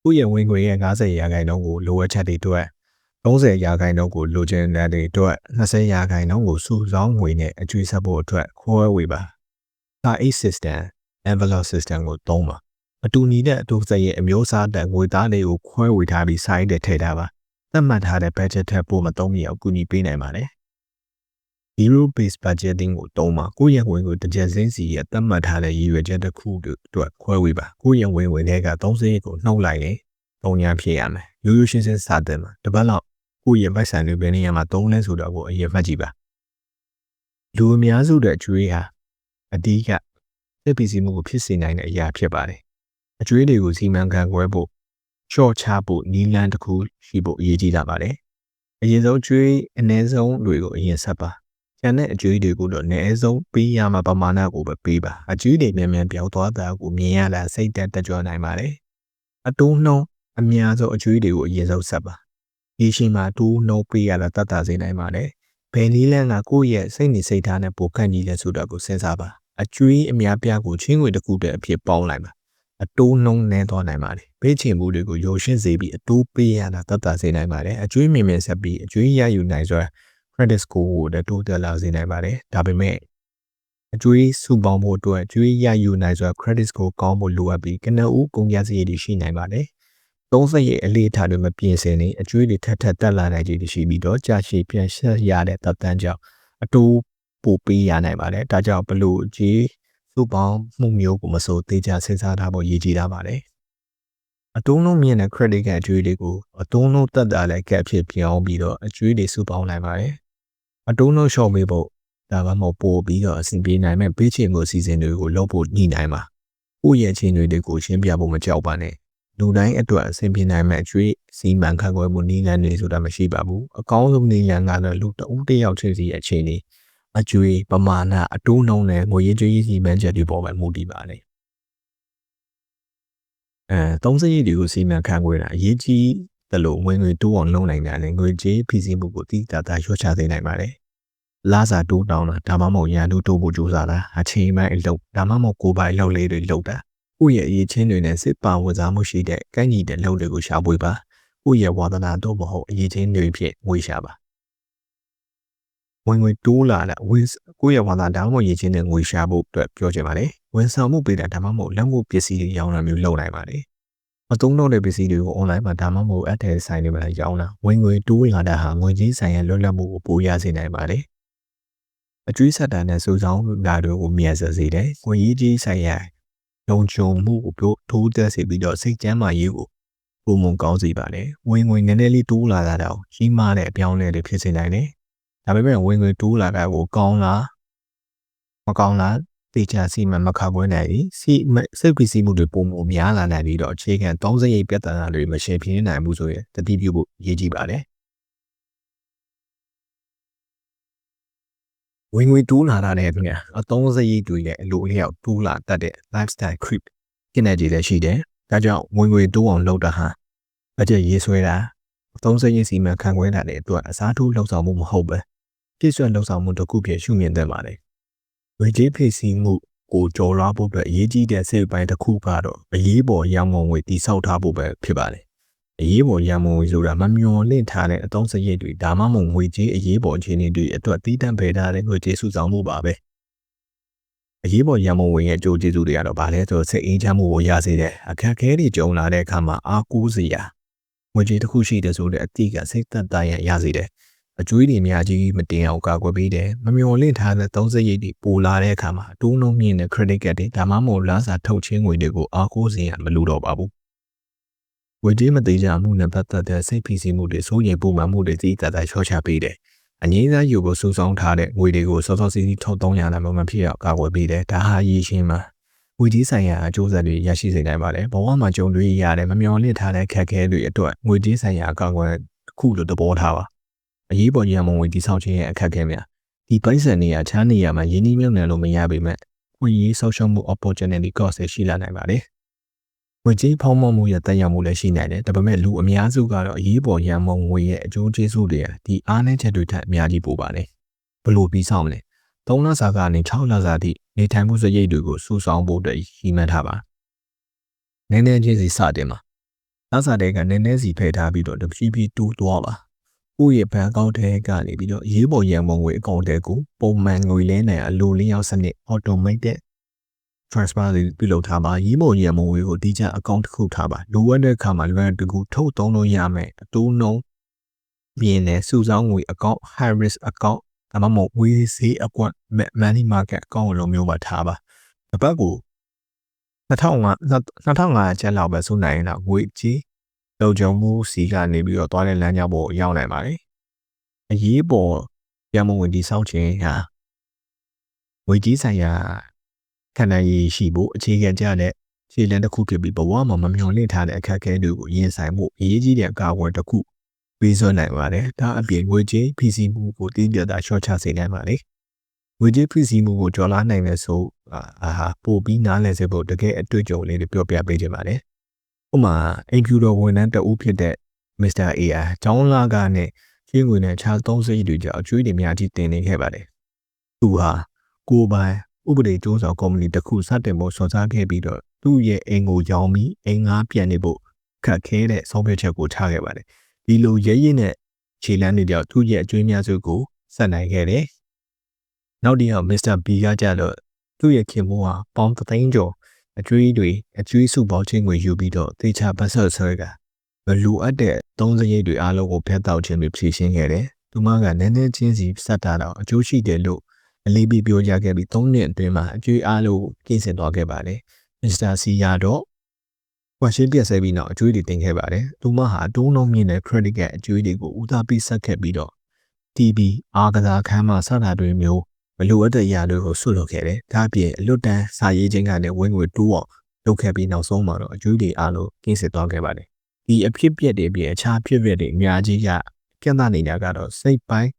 ကိုယ့်ရဲ့ဝင်ငွေရဲ့90ရာခိုင်နှုန်းကိုလိုအပ်ချက်တွေအတွက်30ရာခိုင်နှုန်းကိုလိုချင်တဲ့တွေအတွက်20ရာခိုင်နှုန်းကိုစုဆောင်းငွေနဲ့အကျွေးဆက်ဖို့အတွက်ခွဲဝေပါဒါ A system envelope system ကိုသုံးပါ အတူညီတဲ့အတူစက်ရဲ့အမျိုးအစားတဲ့ငွေသားတွေကိုခွဲဝေထားပြီးစိုင်းတဲ့ထည့်ထားပါသတ်မှတ်ထားတဲ့ budget ထက်ပိုမသုံးမိအောင်ကူညီပေးနိုင်ပါတယ် zero based budgeting ကိုသုံးပါကိုယ့်ရဲ့ဝင်ငွေတစ်ကြက်စင်းစီရဲ့သတ်မှတ်ထားတဲ့ရည်ရွယ်ချက်တစ်ခုအတွက်ခွဲဝေပါကိုယ့်ရဲ့ဝင်ငွေတွေက30ကိုနှုတ်လိုက်ရင်ပုံညာဖြစ်ရမယ်ရိုးရိုးရှင်းရှင်းစတဲ့မှာတပတ်လောက်ကိုယ့်ရဲ့ပိုက်ဆံတွေဘယ်နေရာမှာသုံးလဲဆိုတော့ကိုအရင်မှတ်ကြည့်ပါလူအများစုတဲ့အကျွေးဟာအဓိကစိတ်ပီစီမှုကိုဖြစ်စေနိုင်တဲ့အရာဖြစ်ပါတယ် အကျွေးတွေကိုစီမံခန့်ခွဲဖို့ရှော့ချဖို့နီးလန်းတစ်ခုရှိဖို့အရေးကြီးလာပါတယ်အရင်ဆုံးကျွေးအ ਨੇ ဆုံးတွေကိုအရင်ဆက်ပါကျန်တဲ့အကျွေးတွေကိုတော့အနည်းဆုံးပေးရမှာပမာဏကိုပဲပေးပါအကျွေးတွေမြန်မြန်ပြောင်းသွားတာကိုမြင်ရတာစိတ်တက်တက်ကြွနိုင်ပါတယ်အတိုးနှုံးအများဆုံးအကျွေးတွေကိုအရင်ဆုံးဆက်ပါဒီရှိမှာတိုးနှုံးပေးရတာတတ်တာစေနိုင်ပါတယ်ဘယ်နည်းလမ်းကကိုယ့်ရဲ့စိတ်နေစိတ်ထားနဲ့ပိုခန့်ကြီးလဲဆိုတာကိုစဉ်းစားပါအကျွေးအများပြားကိုချင်းငွေတစ်ခုတည်းအဖြစ်ပေါင်းလိုက်ပါ အတိုးနှုံးနှဲသွားနိုင်ပါတယ်။ပေးချင်မှုတွေကိုယိုရှင်းစေပြီးအတိုးပေးရတာတတ်တာစေနိုင်ပါတယ်။အကျွေးမြင်မြင်ဆက်ပြီးအကျွေးရယူနိုင်စွာ credit score ကိုလည်းတိုးတက်လာစေနိုင်ပါတယ်။ဒါပေမဲ့အကျွေးစုပေါင်းဖို့အတွက်အကျွေးရယူနိုင်စွာ credit score ကောင်းဖို့လိုအပ်ပြီးကနဦးကုန်ကျစရိတ်တွေရှိနိုင်ပါတယ်။သုံးစရိတ်အလေးထားတွေမပြည့်စင်နေအကျွေးတွေထပ်ထပ်တက်လာနိုင်ခြေရှိပြီးတော့ကြာရှည်ပြန်ဆက်ရတဲ့တပ်တန်းကြောင့်အတိုးပိုပေးရနိုင်ပါတယ်။ဒါကြောင့်ဘလို့အကျွေး စုပေါင်းမှုမျိုးကိုမစိုးသေးချစဉ်းစားထားဖို့ရည်ကြီးတာပါတယ်။အတုံးလုံးမြင့်တဲ့ credit ကအကျွေးတွေကိုအတုံးလုံးတက်တာလည်းကက်ဖြစ်ပြောင်းပြီးတော့အကျွေးတွေစုပေါင်းနိုင်ပါတယ်။အတုံးလုံးရှော့ပေးဖို့ဒါမှမဟုတ်ပို့ပြီးတော့အဆင်ပြေနိုင်မဲ့ပေးချင်မှုအစီအစဉ်တွေကိုလုပ်ဖို့ညှိနှိုင်းပါ။ကိုယ့်ရဲ့ချင်းတွေကိုရှင်းပြဖို့မကြောက်ပါနဲ့။လူတိုင်းအတွက်အဆင်ပြေနိုင်မဲ့အကျွေးစီမံခန့်ခွဲမှုနည်းလမ်းတွေဆိုတာမရှိပါဘူး။အကောင်းဆုံးနည်းလမ်းကတော့လူတဦးတစ်ယောက်ချင်းစီရဲ့အခြေအနေ အကျွေးပမာဏအတိုးနှုန်းနဲ့ငွေရေးကြေးရေးစီမံချက်တွေပေါ်မှာမူတည်ပါတယ်။အဲသုံးစရိတ်တွေကိုစီမံခန့်ခွဲတာအရေးကြီးတယ်လို့ဝင်ငွေတိုးအောင်လုပ်နိုင်တာနဲ့ငွေကြေးဖိစီးမှုကိုတိကျတာရွှေ့ချစေနိုင်ပါတယ်။လာစာတိုးတောင်းတာဒါမှမဟုတ်ရန်တိုးတိုးဖို့ကြိုးစားတာအချိန်မှအလုပ်ဒါမှမဟုတ်ကိုယ်ပိုင်လုပ်လေးတွေလုပ်တာကိုယ့်ရဲ့အရေးချင်းတွေနဲ့စစ်ပါဝန်စားမှုရှိတဲ့ကန့်ညီတဲ့လုပ်တွေကိုရှာဖွေပါကိုယ့်ရဲ့ဝါသနာတော့မဟုတ်အရေးချင်းတွေဖြစ်ငွေရှာပါ ဝင်ငွေတိုးလာတာဝင်ကိုယ့်ရဲ့ဝါသာဒါမှမဟုတ်ရည်ချင်းတဲ့ငွေရှာဖို့အတွက်ပြောချင်ပါတယ်ဝန်ဆောင်မှုပေးတာဒါမှမဟုတ်လက်မှုပစ္စည်းတွေရောင်းတာမျိုးလုပ်နိုင်ပါတယ်အသုံးတော့တဲ့ပစ္စည်းတွေကို online မှာဒါမှမဟုတ်အထည်ဆိုင်တွေမှာရောင်းတာဝင်ငွေတိုးလာတာဟာငွေကြေးဆိုင်ရာလွတ်လပ်မှုကိုပိုရစေနိုင်ပါတယ်အကျွေးဆက်တာနဲ့စုဆောင်းလာတွေကိုမြတ်စေစေတယ်ငွေရေးကြီးဆိုင်ရာလုံခြုံမှုကိုထိုးတက်စေပြီးတော့စိတ်ကျမ်းမာရေးကိုပုံမကောင်းစေပါတယ်ဝင်ငွေနည်းနည်းလေးတိုးလာတာတော့ကြီးမားတဲ့အပြောင်းအလဲတွေဖြစ်စေနိုင်တယ် ဒါပေမဲ့ဝင်ငွေတိုးလာတာကိုကောင်းလားမကောင်းလားတေချာစီမံမခါပွဲနိုင်ပြီစီစိတ်ပစ္စည်းမှုတွေပုံမများလာနိုင်ပြီးတော့အခြေခံ30ရိပ်ပြဿနာတွေမရှင်းပြင်းနိုင်ဘူးဆိုရင်တတိပြုဖို့ရည်ကြည်ပါတယ်ဝင်ငွေတိုးလာတာနဲ့ခင်ဗျာအသုံးစရိတ်တွေရဲ့အလိုအလျောက်တိုးလာတတ်တဲ့ lifestyle creep ဖြစ်နေကြတယ်ရှိတယ်။ဒါကြောင့်ဝင်ငွေတိုးအောင်လုပ်တာဟာဘတ်ဂျက်ရေးဆွဲတာအသုံးစရိတ်စီမံခန့်ခွဲတာတဲ့အတွက်အစားထိုးလှုပ်ဆောင်မှုမဟုတ်ပဲ ပြည့်စွက်လှုပ်ဆောင်မှုတစ်ခုဖြစ်ရှုမြင်သင့်ပါတယ်။ငွေကြေးဖိစီးမှုကိုကြော်လွှားဖို့အတွက်အရေးကြီးတဲ့စိတ်ပိုင်းတစ်ခုကတော့အရေးပေါ်ရန်ကုန်ငွေတိစောက်ထားဖို့ပဲဖြစ်ပါတယ်။အရေးပေါ်ရန်ကုန်ငွေဆိုတာမမျော်လင့်ထားတဲ့အသုံးစရိတ်တွေဒါမှမဟုတ်ငွေကြေးအရေးပေါ်အခြေအနေတွေအတွက်တည်တံ့ပေးထားတဲ့ငွေကြေးစုဆောင်မှုပါပဲ။အရေးပေါ်ရန်ကုန်ငွေရဲ့အကျိုးကျေးဇူးတွေကတော့ဗာလဲဆိုစိတ်အေးချမ်းမှုကိုရစေတဲ့အခက်အခဲတွေကြုံလာတဲ့အခါမှာအားကိုးစရာငွေကြေးတစ်ခုရှိတဲ့ဆိုတဲ့အတိကစိတ်သက်သာရရစေတယ်။ အကျွေးတွေအများကြီးမတင်အောင်ကာကွယ်ပေးတယ်။မမျော်လင့်ထားတဲ့သုံးစရိတ်တွေပိုလာတဲ့အခါမှာတိုးနှုံမြင့်တဲ့ credit card တွေဒါမှမဟုတ်လမ်းစာထုတ်ချင်းငွေတွေကိုအားကိုးစရာမလိုတော့ပါဘူး။ငွေကြေးမသေးကြမှုနဲ့ပတ်သက်တဲ့စိတ်ဖိစီးမှုတွေစိုးရိမ်ပူပန်မှုတွေသိသက်သာချောချပေးတယ်။အငြင်းစားယူကိုစူးစောင်းထားတဲ့ငွေတွေကိုစောစောစီးစီးထုတ်သုံးရတာမှမဖြစ်အောင်ကာကွယ်ပေးတယ်။ဒါဟာရည်ရှင်းမှာဝီဒီဆိုင်ရာအကျိုးဆက်တွေရရှိစေနိုင်ပါတယ်။ဘဝမှာကြုံတွေ့ရတဲ့မမျှော်လင့်ထားတဲ့ခက်ခဲတွေအတွက်ငွေကြေးဆိုင်ရာအကောင့်ကွယ်တစ်ခုလိုသဘောထားပါ။ အရေးပေါ်ရန်မုံငွေတိဆောက်ခြင်းရဲ့အခက်အခဲများဒီပိုက်ဆံနေရာချမ်းနေရာမှာရင်းနှီးမြှုပ်နှံလို့မရပေမဲ့ဝင်ရေးဆောက်ရှုံးမှု opportunity cost ရှိလာနိုင်ပါတယ်။ငွေကြေးဖောင်းမမှုရဲ့တက်ရောက်မှုလည်းရှိနိုင်တယ်။ဒါပေမဲ့လူအများစုကတော့အရေးပေါ်ရန်မုံငွေရဲ့အကျိုးကျေးဇူးတွေဒီအားနည်းချက်တွေထက်အများကြီးပိုပါတယ်။ဘလို့ပြီးဆောင်မလဲ။3လစာကနေ6လစာထိနေထိုင်မှုစရိတ်တွေကိုစူးစောင်းဖို့အတွက်ရည်မှန်းထားပါ။နည်းနည်းချင်းစီစတင်ပါ။လစာတွေကနည်းနည်းစီဖယ်ထားပြီးတော့တဖြည်းဖြည်းတိုးသွားပါ။ ကိုယ့်ရဲ့ဘဏ်အကောင့်ထဲကနေပြီးတော့ရေးပေါ်ရန်ပုံငွေအကောင့်ထဲကိုပုံမှန်ငွေလဲနိုင်အလိုလင်းရောက်စနစ် automated transfer တွေပြုလုပ်ထားပါရေးပေါ်ရန်ပုံငွေကိုတိကျအကောင့်တစ်ခုထားပါလိုအပ်တဲ့အခါမှာလွယ်တကူထုတ်သုံးလို့ရမယ်အတိုးနှုန်းပြင်းတဲ့စုဆောင်းငွေအကောင့် high risk အကောင့်ဒါမှမဟုတ်ဝေးစေးအကွက် money market အကောင့်လိုမျိုးပါထားပါတစ်ပတ်ကို2005 2500ကျပ်လောက်ပဲစုနိုင်ရင်တော့ငွေကြီး လုံခြုံမှုစီကနေပြီးတော့သွားတဲ့လမ်းကြောင်းပေါ်ရောက်နိုင်ပါတယ်အရေးပေါ်ရမဝင်ဒီစောင့်ခြင်းဟာငွေကြီးဆိုင်ရာခန္ဓာရည်ရှိဖို့အခြေခံကြတဲ့ခြေလမ်းတစ်ခုဖြစ်ပြီးဘဝမှာမမျှော်လင့်ထားတဲ့အခက်အခဲတွေကိုရင်ဆိုင်မှုအရေးကြီးတဲ့အကာအကွယ်တစ်ခုပေးစွမ်းနိုင်ပါတယ်။ဒါအပြင်ငွေကြေးဖိစီးမှုကိုတည်ပြတာရှော့ချစေနိုင်ပါတယ်။ငွေကြေးဖိစီးမှုကိုကျော်လာနိုင်တဲ့ဆိုအာဟာပို့ပြီးနားလည်စေဖို့တကယ်အတွေ့အကြုံလေးတွေပြောပြပေးခြင်းပါတယ်။ ဥပမာအင်ဖြူတော်ဝန်ထမ်းတဦးဖြစ်တဲ့ Mr. AI ကျောင်းလာကနဲ့ရှင်းငွေနဲ့ခြားသုံးစိတ်တွေကြောင့်အကျွေးတွေများကြီးတင်နေခဲ့ပါတယ်။သူဟာကိုယ်ပိုင်ဥပဒေကျိုးဆောင်ကုမ္ပဏီတစ်ခုစတင်ဖို့စောစားခဲ့ပြီးတော့သူ့ရဲ့အိမ်ကိုရောင်းပြီးအိမ်ငါပြန်နေဖို့ခက်ခဲတဲ့ဆုံးဖြတ်ချက်ကိုချခဲ့ပါတယ်။ဒီလိုရဲရဲနဲ့ခြေလန်းနေတော့သူ့ရဲ့အကျွေးများစုကိုဆက်နိုင်ခဲ့တယ်။နောက်တစ်ယောက်မစ္စတာဘီကကြတော့သူ့ရဲ့ခင်မိုးဟာပေါင်းသသိန်းကျော် အကျွေးတွေအကျွေးစုပေါင်းချင်းကိုယူပြီးတော့တေချာပတ်ဆက်ဆွဲကမလူအပ်တဲ့သုံးစရိတ်တွေအားလုံးကိုဖျက်တောက်ခြင်းတွေဖြည့်ရှင်းခဲ့တယ်။သူမကနည်းနည်းချင်းစီဆက်တာတော့အကျိုးရှိတယ်လို့အလေးပေးပြောကြခဲ့ပြီး၃နှစ်အတွင်းမှာအကျွေးအားလုံးကင်းစင်သွားခဲ့ပါတယ်။မစ္စတာစီယာတော့ကွာရှင်းပြက်ဆဲပြီးနောက်အကျွေးတွေတင်ခဲ့ပါတယ်။သူမဟာအတိုးနှုန်းမြင့်တဲ့ credit card အကျွေးတွေကိုဦးစားပေးဆက်ခဲ့ပြီးတော့ TV အားကစားခန်းမှာစတာတွေမျိုး မလိုအပ်တဲ့အရာတွေကိုဆွလုပ်ခဲ့တယ်။ဒါအပြင်အလွတ်တန်းစာရေးခြင်းကလည်းဝင်ငွေတိုးအောင်လုပ်ခဲ့ပြီးနောက်ဆုံးမှာတော့အကျွေးတွေအားလုံးကင်းစစ်သွားခဲ့ပါတယ်။ဒီအဖြစ်ပြက်တွေအပြင်အခြားဖြစ်ပြက်တွေအများကြီးကပြသနေတာကတော့စိတ်ပိုင်း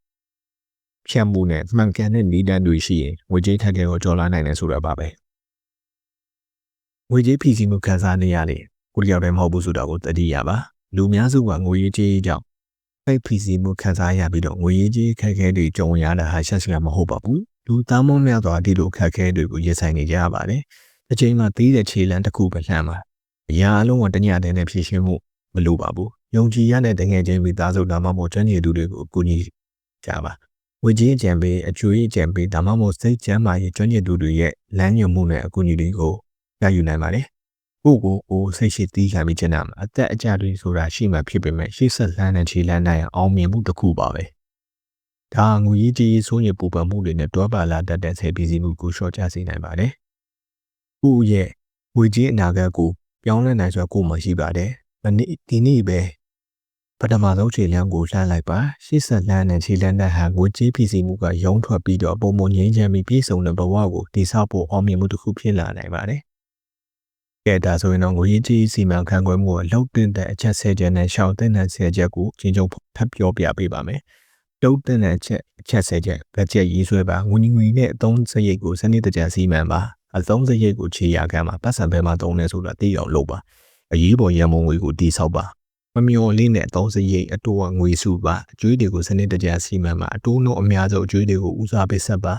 ဖြတ်မှုနဲ့မှန်ကန်တဲ့နေတန်းတွေရှိရင်ငွေကြေးထက်ခဲကိုကြော်လာနိုင်တယ်ဆိုတာပါပဲ။ငွေကြေးဖြည့်ဆည်းမှုခံစားနေရလေကိုရီးယားပဲမဟုတ်ဘူးဆိုတာကိုတတိယပါလူများစုကငွေရေးကြေးကြောင့် ဖိတ်ဖီစီမှုခံစားရပြီးတော့ငွေရေးကြေးခက်ခဲတွေကြုံရတာဟာဆက်စရာမဟုတ်ပါဘူးလူသားမုံများစွာဒီလိုခက်ခဲတွေကိုရင်ဆိုင်နေကြရပါတယ်တစ်ချိန်မှာသေးတဲ့ခြေလမ်းတစ်ခုပဲလှမ်းပါအရာအလုံးကတညတည်းနဲ့ဖြည့်ရှင်းမှုမလိုပါဘူးယုံကြည်ရတဲ့တငယ်ချင်းမိသားစုဒါမှမဟုတ်ကျွမ်းကျင်သူတွေကိုအကူအညီကြပါဝေကြီးအကြံပေးအကျွေးအကြံပေးဒါမှမဟုတ်စိတ်ကျမ်းမာရေးကျွမ်းကျင်သူတွေရဲ့လမ်းညွှန်မှုနဲ့အကူအညီတွေကိုရယူနိုင်ပါတယ် ကိုကိုကိုစိတ်ရှိသီးခံပြီးကျင်တာမှာအသက်အကျတွေဆိုတာရှိမှဖြစ်ပေမဲ့ရှေ့ဆက်လန်းတဲ့ခြေလန်းနိုင်အောင်မြင်မှုတစ်ခုပါပဲဒါငွေကြီးကြီးဆိုးရပူပန်မှုတွေနဲ့တွားပါလာတတ်တဲ့ဆယ်ပစ္စည်းမှုကိုရှော့ချစေနိုင်ပါတယ်ကိုရဲ့ငွေကြီးအနာဂတ်ကိုပြောင်းလဲနိုင်စွာကိုယ်မှရှိပါတယ်။မနေ့ဒီနေ့ပဲပထမဆုံးခြေလမ်းကိုလှမ်းလိုက်ပါရှေ့ဆက်လမ်းနဲ့ခြေလမ်းနဲ့ဟာငွေကြီးပြည်စီမှုကရုံးထွက်ပြီးတော့ပုံမငြိမ်းချမ်းပြီးပြည်စုံတဲ့ဘဝကိုတည်ဆောက်ဖို့အောင်မြင်မှုတစ်ခုဖြစ်လာနိုင်ပါတယ်။ ကဲဒါဆိုရင်တော့ငွေကြီးစီမံခန့်ခွဲမှုကိုလောက်တင်တဲ့အချက်ဆယ်ချက်နဲ့ရှောင်းတင်တဲ့ဆယ်ချက်ကိုချင်းချုပ်ဖတ်ပြောပြပေးပါမယ်။တုတ်တင်တဲ့အချက်အချက်ဆယ်ချက်ဘတ်ဂျက်ရေးဆွဲပါငွေငွေနဲ့အသုံးစရိတ်ကိုစနစ်တကျစီမံပါအသုံးစရိတ်ကိုခြေရခံမှာပတ်စံဘဲမှာသုံးနေဆိုတာသိအောင်လုပ်ပါအရေးပေါ်ရန်ပုံငွေကိုတိဆောက်ပါမမျော်လင့်တဲ့အသုံးစရိတ်အတိုးငွေစုပါအကျွေးတွေကိုစနစ်တကျစီမံပါအတိုးနှုန်းအများဆုံးအကျွေးတွေကိုဦးစားပေးဆက်ပါ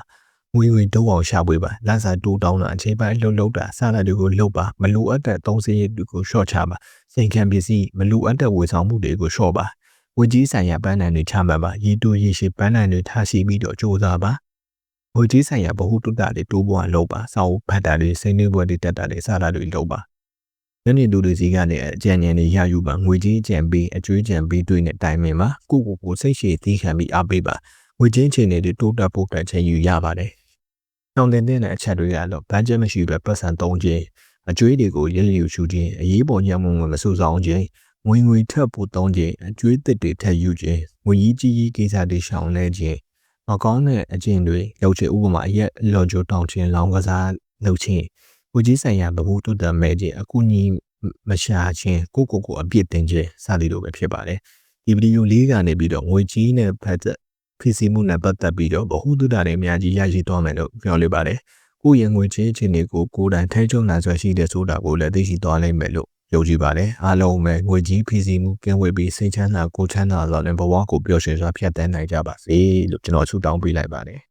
ငွေငွေတုံးအောင်ရှာပွေပါလမ်းစာတိုးတောင်းတာအခြေပိုင်းလှုပ်လှုပ်တာစတာတွေကိုလှုပ်ပါမလိုအပ်တဲ့သုံးစရိတ်တွေကိုရှော့ချပါစိန်ခံပစ္စည်းမလိုအပ်တဲ့ဝေဆောင်မှုတွေကိုရှော့ပါဝကြီးဆိုင်ရာပန်းနိုင်တွေချမှတ်ပါရေတိုရေရှည်ပန်းနိုင်တွေထားရှိပြီးတော့စ조사ပါဝကြီးဆိုင်ရာဗဟုတုတတွေတိုးပွားလုပ်ပါစာအုပ်ဖတ်တာတွေစိတ်နှွေးပွဲတွေတက်တာတွေစတာတွေလုပ်ပါညနေလူတွေစီကနေအကြံဉာဏ်တွေရယူပါငွေကြီးကြံပြီးအကျွေးကြံပြီးတွေ့နဲ့တိုင်ပင်ပါကိုကိုကိုစိတ်ရှည်သီးခံပြီးအားပေးပါငွေချင်းချိန်တွေတိုးတက်ဖို့အတွက်ချိန်ယူရပါတယ်။ တောင်းတင်တဲ့အချက်တွေကတော့ဘတ်ဂျက်မရှိဘဲပတ်စံသုံးခြင်းအကျွေးတွေကိုရည်ရည်ရှုခြင်းအရေးပေါ်ညံမှုမဆူဆောင်ခြင်းငွေငွေထပ်ဖို့သုံးခြင်းအကျွေးတစ်တွေထပ်ယူခြင်းငွေကြီးကြီးကြီးကိစ္စတွေရှောင်လဲခြင်းမကောင်းတဲ့အကျင့်တွေလုပ်ချင်ဥပမာအရက်လော်ဂျိုတောင်းခြင်းလောင်းကစားလုပ်ခြင်းကိုကြီးဆိုင်ရာဗဟုတုတ္တမဲ့ခြင်းအကူအညီမရှာခြင်းကိုကိုကိုအပြစ်တင်ခြင်းစသည်လိုပဲဖြစ်ပါတယ်ဒီဗီဒီယိုလေးကနေပြီးတော့ငွေကြီးနဲ့ဖတ်သက် ဖြစ်စီမှုနဲ့ပတ်သက်ပြီးတော့ဗဟုသုတတွေအများကြီးရရှိသွားမယ်လို့ပြောလိုပါတယ်ကိုယ့်ရဲ့ငွေချင်းချင်းတွေကိုကိုယ်တိုင်ထိချုံနိုင်စွာရှိတဲ့ဆိုတာကိုလည်းသိရှိသွားနိုင်မယ်လို့ယုံကြည်ပါတယ်အားလုံးပဲငွေကြီးဖြစ်စီမှုကင်းဝေးပြီးစိတ်ချမ်းသာကိုယ်ချမ်းသာစွာနဲ့ဘဝကိုပျော်ရွှင်စွာဖြတ်သန်းနိုင်ကြပါစေလို့ကျွန်တော်ဆုတောင်းပေးလိုက်ပါတယ်